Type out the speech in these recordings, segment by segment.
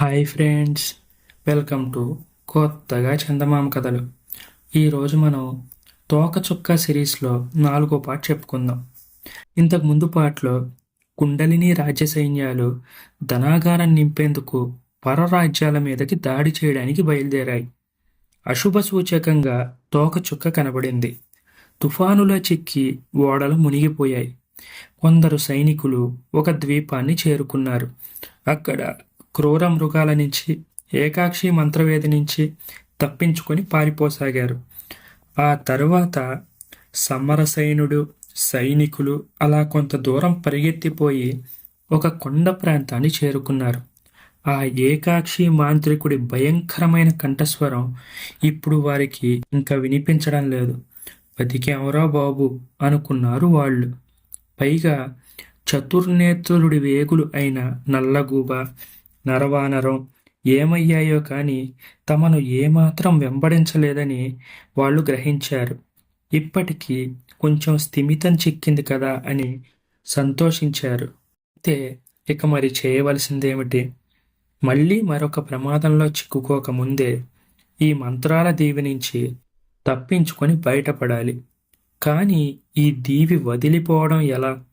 Hi friends welcome to కొత్తగా చందమామ కథలు. ఈరోజు మనం తోకచుక్క సిరీస్లో నాలుగో పాట చెప్పుకుందాం. ఇంతకు ముందు పాటలో కుండలిని రాజ్య సైన్యాలు ధనాగారం నింపేందుకు పరరాజ్యాల మీదకి దాడి చేయడానికి బయలుదేరాయి. అశుభ సూచకంగా తోకచుక్క కనబడింది. తుఫానులో చిక్కి ఓడలు మునిగిపోయాయి. కొందరు సైనికులు ఒక ద్వీపాన్ని చేరుకున్నారు. అక్కడ క్రూర మృగాల నుంచి ఏకాక్షి మంత్రవేది నుంచి తప్పించుకొని పారిపోసాగారు. ఆ తరువాత సమరసైనుడు సైనికులు అలా కొంత దూరం పరిగెత్తిపోయి ఒక కొండ ప్రాంతాన్ని చేరుకున్నారు. ఆ ఏకాక్షి మాంత్రికుడి భయంకరమైన కంఠస్వరం ఇప్పుడు వారికి ఇంకా వినిపించడం లేదు. బతికేమరా బాబు? అనుకున్నారు వాళ్ళు. పైగా చతుర్నేత్రుడి వేగులు అయిన నల్లగూబ నరవానరం. ఏమయ్యాయో కానీ తమను ఏమాత్రం వెంబడించలేదని వాళ్ళు గ్రహించారు. ఇప్పటికీ కొంచెం స్థిమితం చిక్కింది కదా అని సంతోషించారు. అయితే ఇక మరి చేయవలసిందేమిటి? మళ్ళీ మరొక ప్రమాదంలో చిక్కుకోకముందే ఈ మంత్రాల దీవి నుంచి తప్పించుకొని బయటపడాలి. కానీ ఈ దీవి వదిలిపోవడం ఎలా?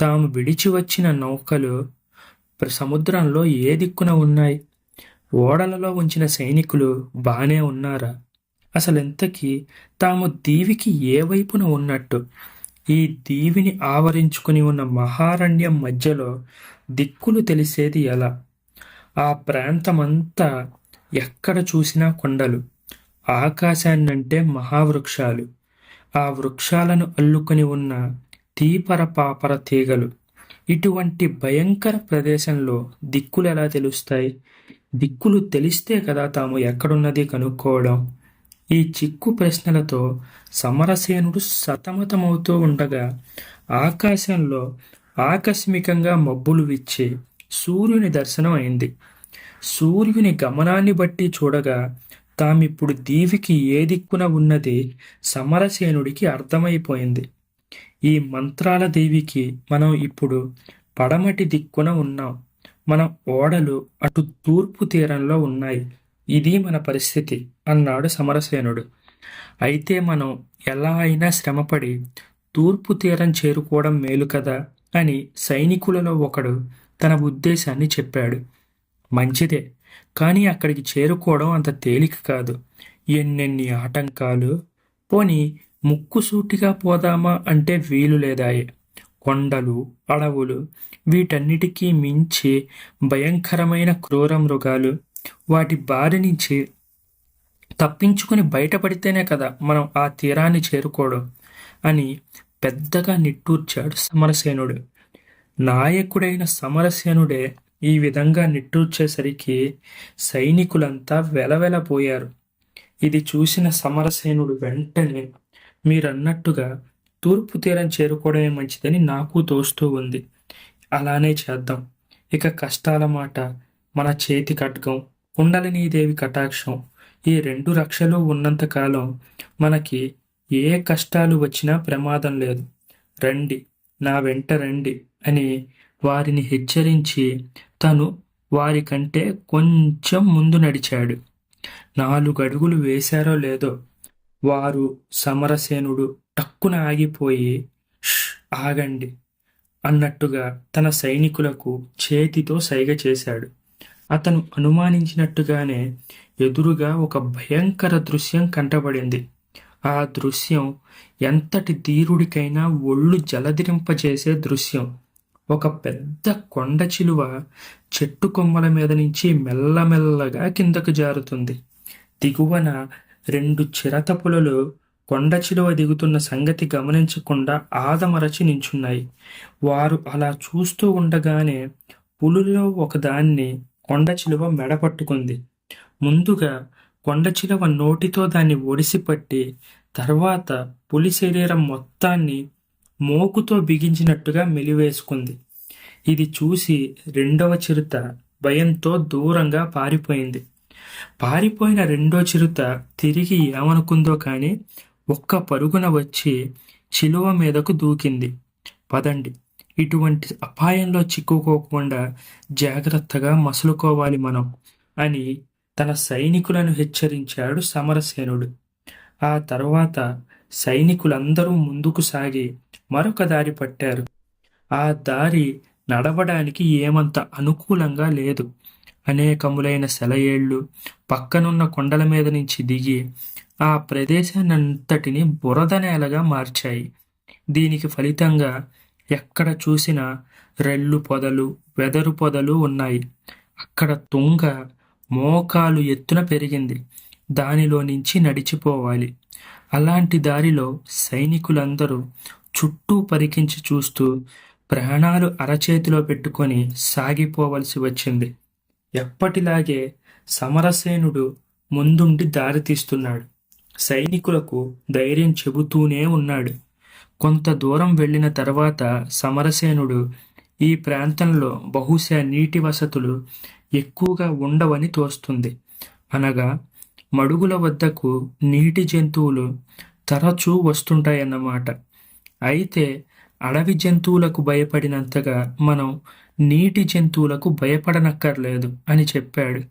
తాము విడిచి వచ్చిన నౌకలు సముద్రంలో ఏ దిక్కున ఉన్నాయి? ఓడలలో ఉంచిన సైనికులు బానే ఉన్నారా? అసలు ఇంతకీ తాము దీవికి ఏ వైపున ఉన్నట్టు? ఈ దీవిని ఆవరించుకుని ఉన్న మహారణ్యం మధ్యలో దిక్కులు తెలిసేది ఎలా? ఆ ప్రాంతమంతా ఎక్కడ చూసినా కొండలు ఆకాశాన్నంటే మహావృక్షాలు. ఆ వృక్షాలను అల్లుకొని ఉన్న తీపర పాపర తీగలు. ఇటువంటి భయంకర ప్రదేశంలో దిక్కులు ఎలా తెలుస్తాయి? దిక్కులు తెలిస్తే కదా తాము ఎక్కడున్నది కనుక్కోవడం. ఈ చిక్కు ప్రశ్నలతో సమరసేనుడు సతమతమవుతూ ఉండగా ఆకాశంలో ఆకస్మికంగా మబ్బులు విచ్చి సూర్యుని దర్శనం అయింది. సూర్యుని గమనాన్ని బట్టి చూడగా తామిప్పుడు దీవికి ఏ దిక్కున ఉన్నది సమరసేనుడికి అర్థమైపోయింది. ఈ మంత్రాల దేవికి మనం ఇప్పుడు పడమటి దిక్కున ఉన్నాం. మన ఓడలు అటు తూర్పు తీరంలో ఉన్నాయి. ఇది మన పరిస్థితి అన్నాడు సమరసేనుడు. అయితే మనం ఎలా అయినా శ్రమపడి తూర్పు తీరం చేరుకోవడం మేలు కదా అని సైనికులలో ఒకడు తన ఉద్దేశాన్ని చెప్పాడు. మంచిదే కానీ అక్కడికి చేరుకోవడం అంత తేలిక కాదు. ఎన్నెన్ని ఆటంకాలు. పోని ముక్కుసూటిగా పోదామా అంటే వీలు లేదాయే. కొండలు అడవులు వీటన్నిటికీ మించి భయంకరమైన క్రూర మృగాలు వాటి బారి నుంచి తప్పించుకుని బయటపడితేనే కదా మనం ఆ తీరాన్ని చేరుకోవడం అని పెద్దగా నిట్టూర్చాడు సమరసేనుడు. నాయకుడైన సమరసేనుడే ఈ విధంగా నిట్టూర్చేసరికి సైనికులంతా వెలవెలపోయారు. ఇది చూసిన సమరసేనుడు వెంటనే మీరన్నట్టుగా తూర్పు తీరం చేరుకోవడమే మంచిదని నాకు తోస్తూ ఉంది. అలానే చేద్దాం. ఇక కష్టాల మాట. మన చేతి ఖడ్గం కుండలినీదేవి కటాక్షం. ఈ రెండు రక్షలు ఉన్నంతకాలం మనకి ఏ కష్టాలు వచ్చినా ప్రమాదం లేదు. రండి నా వెంట రండి అని వారిని హెచ్చరించి తను వారికంటే కొంచెం ముందు నడిచాడు. నాలుగు అడుగులు వేశారో లేదో వారు సమరసేనుడు టక్కున ఆగిపోయి "ష్, ఆగండి అన్నట్టుగా తన సైనికులకు చేతితో సైగ చేశాడు. అతను అనుమానించినట్టుగానే ఎదురుగా ఒక భయంకర దృశ్యం కంటపడింది ఆ దృశ్యం ఎంతటి ధీరుడికైనా ఒళ్ళు జలదిరింపజేసే దృశ్యం. ఒక పెద్ద కొండ చిలువ చెట్టు కొమ్మల మీద నుంచి మెల్లమెల్లగా కిందకు జారుతుంది. దిగువన రెండు చిరత పులులు కొండ చిలువ దిగుతున్న సంగతి గమనించకుండా ఆదమరచి నించున్నాయి. వారు అలా చూస్తూ ఉండగానే పులులో ఒకదాన్ని కొండ చిలువ మెడపట్టుకుంది ముందుగా కొండ చిలువ నోటితో దాన్ని ఒడిసిపట్టి తర్వాత పులి శరీరం మొత్తాన్ని మోకుతో బిగించినట్టుగా మెలివేసుకుంది. ఇది చూసి రెండవ చిరుత భయంతో దూరంగా పారిపోయింది. పారిపోయిన రెండో చిరుత తిరిగి ఏమనుకుందో కానీ ఒక్క పరుగున వచ్చి చిలువ మీదకు దూకింది. పదండి. ఇటువంటి అపాయంలో చిక్కుకోకుండా జాగ్రత్తగా మసులుకోవాలి మనం అని తన సైనికులను హెచ్చరించాడు సమరసేనుడు. ఆ తర్వాత సైనికులందరూ ముందుకు సాగి మరొక దారి పట్టారు. ఆ దారి నడవడానికి ఏమంత అనుకూలంగా లేదు. అనేకములైన సెలయేళ్ళు పక్కనున్న కొండల మీద నుంచి దిగి ఆ ప్రదేశాన్నంతటిని బురద నేలగా మార్చాయి. దీనికి ఫలితంగా ఎక్కడ చూసినా రెల్లు పొదలు వెదరు పొదలు ఉన్నాయి. అక్కడ తుంగ మోకాలు ఎత్తున పెరిగింది. దానిలో నుంచి నడిచిపోవాలి. అలాంటి దారిలో సైనికులందరూ చుట్టూ పరికించి చూస్తూ ప్రాణాలు అరచేతిలో పెట్టుకొని సాగిపోవలసి వచ్చింది. ఎప్పటిలాగే సమరసేనుడు ముందుండి దారి తీస్తున్నాడు. సైనికులకు ధైర్యం చెబుతూనే ఉన్నాడు. కొంత దూరం వెళ్ళిన తర్వాత సమరసేనుడు ఈ ప్రాంతంలో బహుశా నీటి వసతులు ఎక్కువగా ఉండవని తోస్తుంది. అనగా మడుగుల వద్దకు నీటి జంతువులు తరచూ వస్తుంటాయన్నమాట. అయితే అడవి జంతువులకు భయపడినంతగా మనం నీటి జంతువులకు భయపడనక్కర్లేదు అని చెప్పాడు.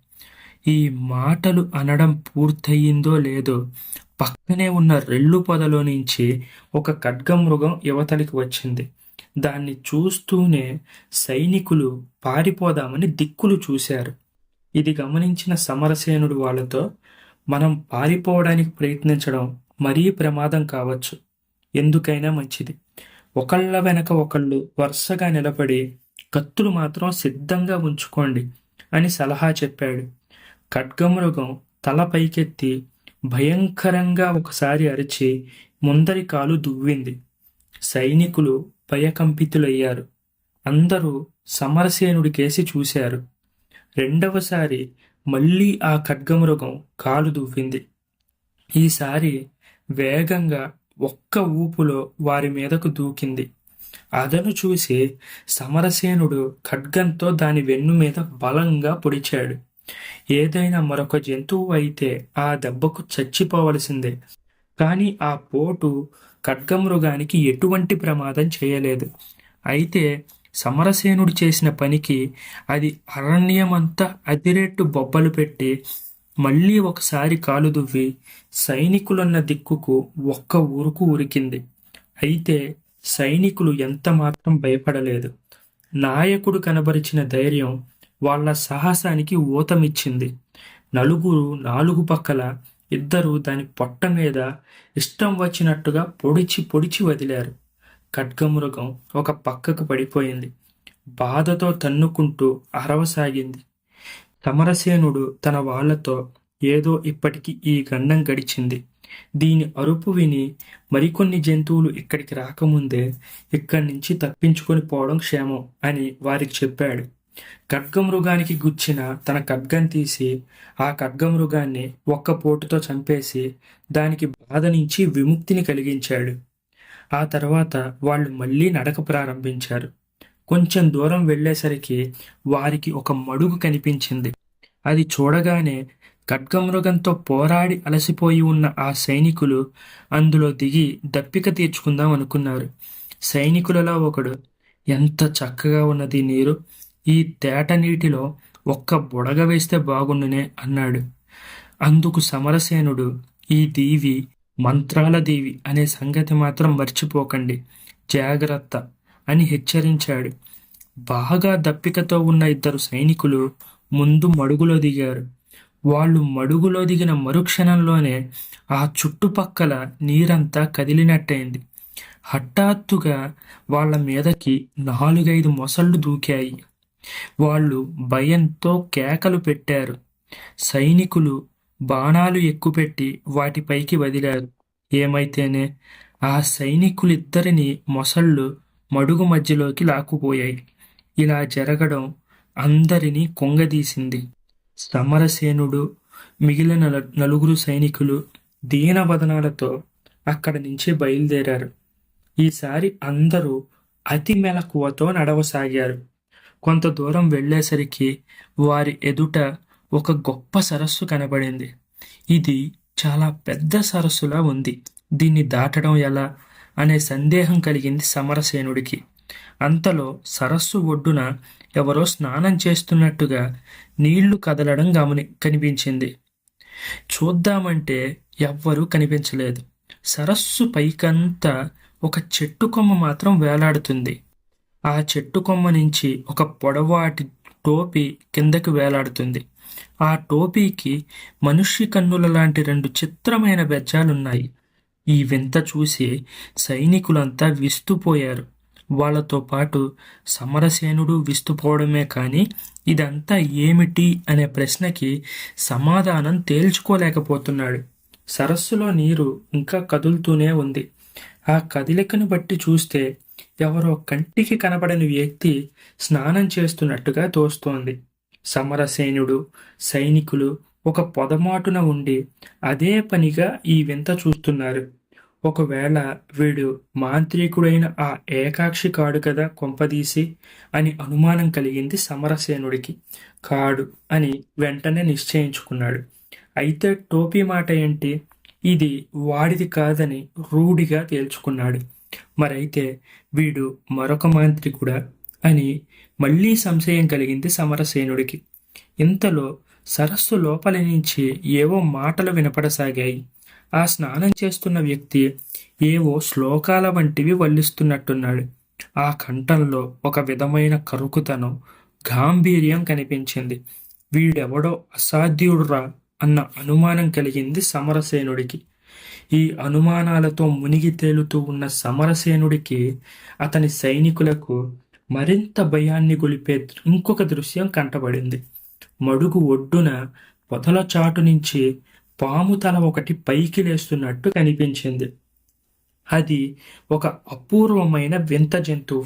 ఈ మాటలు అనడం పూర్తయిందో లేదో పక్కనే ఉన్న రెల్లు పొదలో నుంచి ఒక ఖడ్గమృగం యువతలికి వచ్చింది. దాన్ని చూస్తూనే సైనికులు పారిపోదామని దిక్కులు చూశారు. ఇది గమనించిన సమరసేనుడు వాళ్ళతో మనం పారిపోవడానికి ప్రయత్నించడం మరీ ప్రమాదం కావచ్చు. ఎందుకైనా మంచిది. ఒకళ్ళ వెనక ఒకళ్ళు వరుసగా నిలబడి కత్తులు మాత్రం సిద్ధంగా ఉంచుకోండి అని సలహా చెప్పాడు. ఖడ్గమృగం తల పైకెత్తి భయంకరంగా ఒకసారి అరిచి ముందరి కాలు దువ్వింది. సైనికులు భయకంపితులయ్యారు. అందరూ సమరసేనుడి కేసి చూశారు. రెండవసారి మళ్ళీ ఆ ఖడ్గమృగం కాలు దువ్వింది. ఈసారి వేగంగా ఒక్క ఊపులో వారి మీదకు దూకింది. అదను చూసి సమరసేనుడు ఖడ్గంతో దాని వెన్ను మీద బలంగా పొడిచాడు. ఏదైనా మరొక జంతువు అయితే ఆ దెబ్బకు చచ్చిపోవలసిందే. కానీ ఆ పోటు ఖడ్గమృగానికి ఎటువంటి ప్రమాదం చేయలేదు. అయితే సమరసేనుడు చేసిన పనికి అది అరణ్యమంతా అదిరెట్టు బొబ్బలు పెట్టి మళ్ళీ ఒకసారి కాలు దువ్వి సైనికులున్న దిక్కుకు ఒక్క ఊరుకు ఉరికింది. అయితే సైనికులు ఎంత మాత్రం భయపడలేదు. నాయకుడు కనబరిచిన ధైర్యం వాళ్ళ సాహసానికి ఊతమిచ్చింది. నలుగురు నాలుగు పక్కల ఇద్దరు దాని పొట్ట మీద ఇష్టం వచ్చినట్టుగా పొడిచి పొడిచి వదిలారు. ఖడ్గమృగం ఒక పక్కకు పడిపోయింది. బాధతో తన్నుకుంటూ అరవసాగింది. సమరసేనుడు తన వాళ్ళతో ఏదో ఇప్పటికి ఈ గండం గడిచింది. దీని అరుపు విని మరికొన్ని జంతువులు ఇక్కడికి రాకముందే ఇక్కడి నుంచి తప్పించుకొని పోవడం క్షేమం అని వారికి చెప్పాడు. ఖడ్గమృగానికి గుచ్చిన తన ఖడ్గం తీసి ఆ ఖడ్గమృగాన్ని ఒక్క పోటుతో చంపేసి దానికి బాధ నుంచి విముక్తిని కలిగించాడు. ఆ తర్వాత వాళ్ళు మళ్ళీ నడక ప్రారంభించారు. కొంచెం దూరం వెళ్ళేసరికి వారికి ఒక మడుగు కనిపించింది. అది చూడగానే ఖడ్గమృగంతో పోరాడి అలసిపోయి ఉన్న ఆ సైనికులు అందులో దిగి దప్పిక తీర్చుకుందాం అనుకున్నారు. సైనికులలో ఒకడు ఎంత చక్కగా ఉన్నది నీరు. ఈ తేట నీటిలో ఒక్క బుడగ వేస్తే బాగుండునే అన్నాడు. అందుకు సమరసేనుడు ఈ దీవి మంత్రాల దేవి అనే సంగతి మాత్రం మర్చిపోకండి. జాగ్రత్త. అని హెచ్చరించాడు. బాగా దప్పికతో ఉన్న ఇద్దరు సైనికులు ముందు మడుగులో దిగారు. వాళ్ళు మడుగులో దిగిన మరుక్షణంలోనే ఆ చుట్టుపక్కల నీరంతా కదిలినట్టయింది. హఠాత్తుగా వాళ్ళ మీదకి నాలుగైదు మొసళ్ళు దూకాయి. వాళ్ళు భయంతో కేకలు పెట్టారు. సైనికులు బాణాలు ఎక్కుపెట్టి వాటిపైకి వదిలారు. ఏమైతేనే ఆ సైనికులిద్దరిని మొసళ్ళు మడుగు మధ్యలోకి లాక్కుపోయాయి. ఇలా జరగడం అందరినీ కొంగదీసింది. సమరసేనుడు మిగిలిన నలుగురు సైనికులు దీనవదనాలతో అక్కడి నుంచి బయలుదేరారు. ఈసారి అందరూ అతి మెలకువతో నడవసాగారు. కొంత దూరం వెళ్ళేసరికి వారి ఎదుట ఒక గొప్ప సరస్సు కనబడింది. ఇది చాలా పెద్ద సరస్సులా ఉంది. దీన్ని దాటడం ఎలా? అనే సందేహం కలిగింది సమరసేనుడికి. అంతలో సరస్సు ఒడ్డున ఎవరో స్నానం చేస్తున్నట్టుగా నీళ్ళు కదలడం గమని కనిపించింది. చూద్దామంటే ఎవ్వరూ కనిపించలేదు. సరస్సు పైకంతా ఒక చెట్టు కొమ్మ మాత్రం వేలాడుతుంది. ఆ చెట్టు కొమ్మ నుంచి ఒక పొడవాటి టోపీ కిందకి వేలాడుతుంది. ఆ టోపీకి మనుష్య కన్నుల లాంటి రెండు చిత్రమైన బెజ్జాలున్నాయి. ఈ వింత చూసి సైనికులంతా విస్తుపోయారు. వాళ్ళతో పాటు సమరసేనుడు విస్తుపోవడమే కానీ ఇదంతా ఏమిటి అనే ప్రశ్నకి సమాధానం తేల్చుకోలేకపోతున్నాడు. సరస్సులో నీరు ఇంకా కదులుతూనే ఉంది. ఆ కదలికను బట్టి చూస్తే ఎవరో కంటికి కనబడని వ్యక్తి స్నానం చేస్తున్నట్టుగా తోస్తోంది. సమరసేనుడు సైనికులు ఒక పొదమాటున ఉండి అదే పనిగా ఈ వింత చూస్తున్నారు. ఒకవేళ వీడు మాంత్రికుడైన ఆ ఏకాక్షి కాడు కదా కొంపదీసి అని అనుమానం కలిగింది సమరసేనుడికి. కాడు అని వెంటనే నిశ్చయించుకున్నాడు. అయితే టోపీ మాట ఏంటి? ఇది వాడిది కాదని రూఢిగా తేల్చుకున్నాడు. మరైతే వీడు మరొక మాంత్రికుడా అని మళ్ళీ సంశయం కలిగింది సమరసేనుడికి. ఇంతలో సరస్సు లోపలి నుంచి ఏవో మాటలు వినపడసాగాయి. ఆ స్నానం చేస్తున్న వ్యక్తి ఏవో శ్లోకాల వంటివి వల్లిస్తున్నట్టున్నాడు. ఆ కంఠంలో ఒక విధమైన కరుకుతనం గాంభీర్యం కనిపించింది. వీడెవడో అసాధ్యుడురా అన్న అనుమానం కలిగింది సమరసేనుడికి. ఈ అనుమానాలతో మునిగి తేలుతూ ఉన్న సమరసేనుడికి అతని సైనికులకు మరింత భయాన్ని గొలిపే ఇంకొక దృశ్యం కంటబడింది. మడుగు ఒడ్డున పొదల చాటు నుంచి పాము తల ఒకటి పైకి లేస్తున్నట్టు కనిపించింది. అది ఒక అపూర్వమైన వింత జంతువు.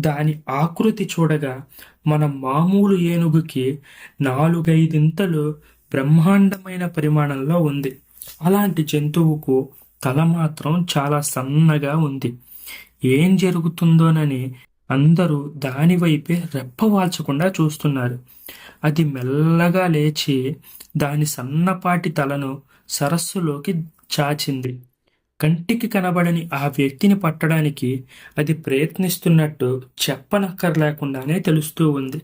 దాని ఆకృతి చూడగా మన మామూలు ఏనుగుకి నాలుగైదింతలు బ్రహ్మాండమైన పరిమాణంలో ఉంది. అలాంటి జంతువుకు తల మాత్రం చాలా సన్నగా ఉంది. ఏం జరుగుతుందోనని అందరూ దాని వైపే రెప్పవాల్చకుండా చూస్తున్నారు. అది మెల్లగా లేచి దాని సన్నపాటి తలను సరస్సులోకి చాచింది. కంటికి కనబడని ఆ వ్యక్తిని పట్టడానికి అది ప్రయత్నిస్తున్నట్టు చెప్పనక్కర్లేకుండానే తెలుస్తూ ఉంది.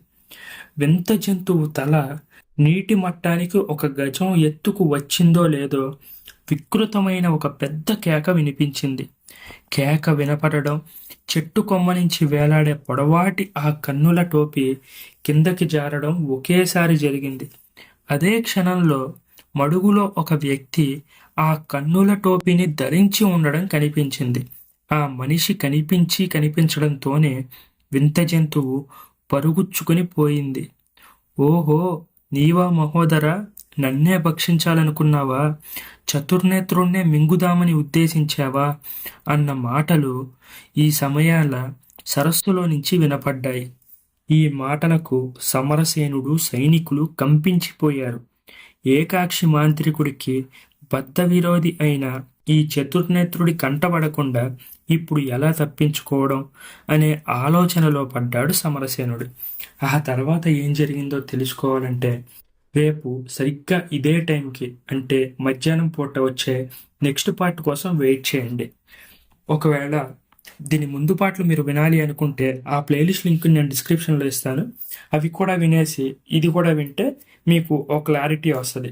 వింత జంతువు తల నీటి మట్టానికి ఒక గజం ఎత్తుకు వచ్చిందో లేదో వికృతమైన ఒక పెద్ద కేక వినిపించింది. కేక వినపడడం చెట్టు కొమ్మ నుంచి వేలాడే పొడవాటి ఆ కన్నుల టోపీ కిందకి జారడం ఒకేసారి జరిగింది. అదే క్షణంలో మడుగులో ఒక వ్యక్తి ఆ కన్నుల టోపీని ధరించి ఉండడం కనిపించింది. ఆ మనిషి కనిపించి కనిపించడంతోనే వింత జంతువు పరుగుచ్చుకుని పోయింది. ఓహో నీవా మహోదర! నన్నే భక్షించాలనుకున్నావా? చతుర్నేత్రుణ్ణే మింగుదామని ఉద్దేశించావా? అన్న మాటలు ఈ సమయాల సరస్సులో నుంచి వినపడ్డాయి. ఈ మాటలకు సమరసేనుడు సైనికులు కంపించిపోయారు. ఏకాక్షి మాంత్రికుడికి బద్ధ విరోధి అయిన ఈ చతుర్నేత్రుడి కంటపడకుండా ఇప్పుడు ఎలా తప్పించుకోవడం అనే ఆలోచనలో పడ్డాడు సమరసేనుడు. ఆ తర్వాత ఏం జరిగిందో తెలుసుకోవాలంటే రేపు సరిగ్గా ఇదే టైంకి అంటే మధ్యాహ్నం పూట వచ్చే నెక్స్ట్ పార్ట్ కోసం వెయిట్ చేయండి. ఒకవేళ దీని ముందు పాటలు మీరు వినాలి అనుకుంటే ఆ ప్లేలిస్ట్ లింక్ నేను డిస్క్రిప్షన్లో ఇస్తాను. అవి కూడా వినేసి ఇది కూడా వింటే మీకు ఒక క్లారిటీ వస్తుంది.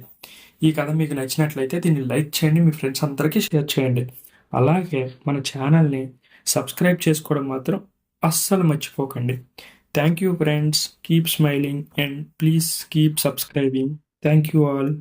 ఈ కథ మీకు నచ్చినట్లయితే దీన్ని లైక్ చేయండి మీ ఫ్రెండ్స్ అందరికీ షేర్ చేయండి. అలాగే మన ఛానల్ని సబ్స్క్రైబ్ చేసుకోవడం మాత్రం అస్సలు మర్చిపోకండి. Thank you, friends. Keep smiling and please keep subscribing. Thank you all.